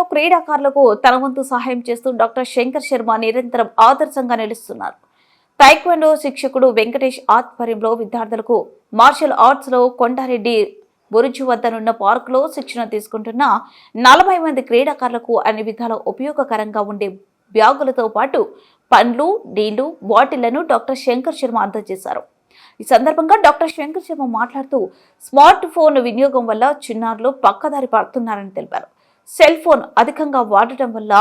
విషయంలో క్రీడాకారులకు తన వంతు సహాయం చేస్తూ డాక్టర్ శంకర్ శర్మ నిరంతరం ఆదర్శంగా నిలుస్తున్నారు. తైక్వండో శిక్షకుడు వెంకటేష్ ఆధ్వర్యంలో విద్యార్థులకు మార్షల్ ఆర్ట్స్లో కొండారెడ్డి బురుజు వద్దనున్న పార్కులో శిక్షణ తీసుకుంటున్న నలభై మంది క్రీడాకారులకు అన్ని విధాల ఉపయోగకరంగా ఉండే బ్యాగులతో పాటు పండ్లు నీళ్ళు బాటిళ్ళను డాక్టర్ శంకర్ శర్మ అందజేశారు. ఈ సందర్భంగా డాక్టర్ శంకర్ శర్మ మాట్లాడుతూ స్మార్ట్ ఫోన్ వినియోగం వల్ల చిన్నారులు పక్కదారి పడుతున్నారని తెలిపారు. సెల్ ఫోన్ అధికంగా వాడటం వల్ల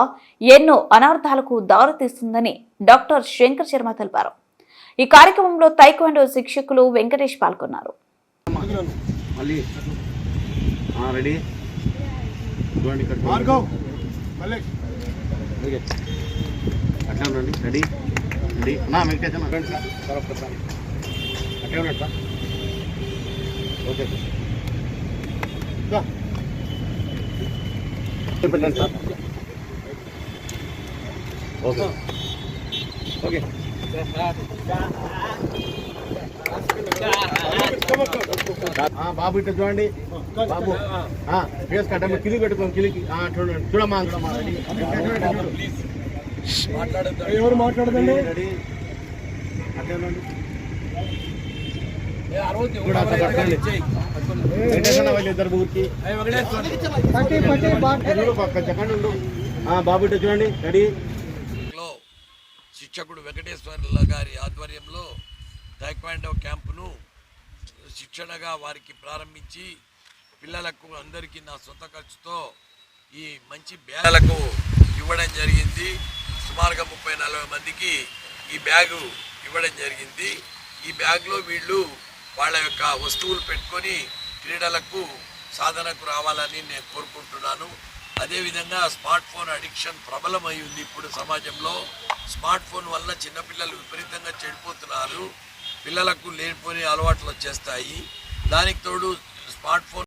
ఎన్నో అనర్థాలకు దారితీస్తుందని డాక్టర్ శంకర్ శర్మ తెలిపారు. ఈ కార్యక్రమంలో తైక్వాండో శిక్షకులు వెంకటేష్ పాల్గొన్నారు. ఓకే. సార్. ఓకే. ఓకే. బాబు ఇట్లా చూడండి. బాబు. ఫేస్ కట్టమ్మ కిలి పెట్టుకోండి కిలికి. చూడండి చూడమ్మా ఎవరు మాట్లాడదండి? అట్లే ఇద్దరు చెప్పండి బాబు చూడండి రెడీ లో శిక్షకుడు వెంకటేశ్వర్ల గారి ఆధ్వర్యంలో టైక్వాండో క్యాంపును శిక్షణగా వారికి ప్రారంభించి పిల్లలకు అందరికీ నా సొంత ఖర్చుతో ఈ మంచి బ్యాగులకు ఇవ్వడం జరిగింది సుమారుగా ముప్పై నలభై మందికి ఈ బ్యాగు ఇవ్వడం జరిగింది. ఈ బ్యాగ్లో వీళ్ళు వాళ్ళ యొక్క వస్తువులు పెట్టుకొని క్రీడలకు సాధనకు రావాలని నేను కోరుకుంటున్నాను. అదేవిధంగా స్మార్ట్ ఫోన్ అడిక్షన్ ప్రబలమై ఉంది ఇప్పుడు సమాజంలో. స్మార్ట్ ఫోన్ వల్ల చిన్నపిల్లలు విపరీతంగా చెడిపోతున్నారు. పిల్లలకు లేనిపోని అలవాట్లు వచ్చేస్తాయి. దానికి తోడు స్మార్ట్ ఫోన్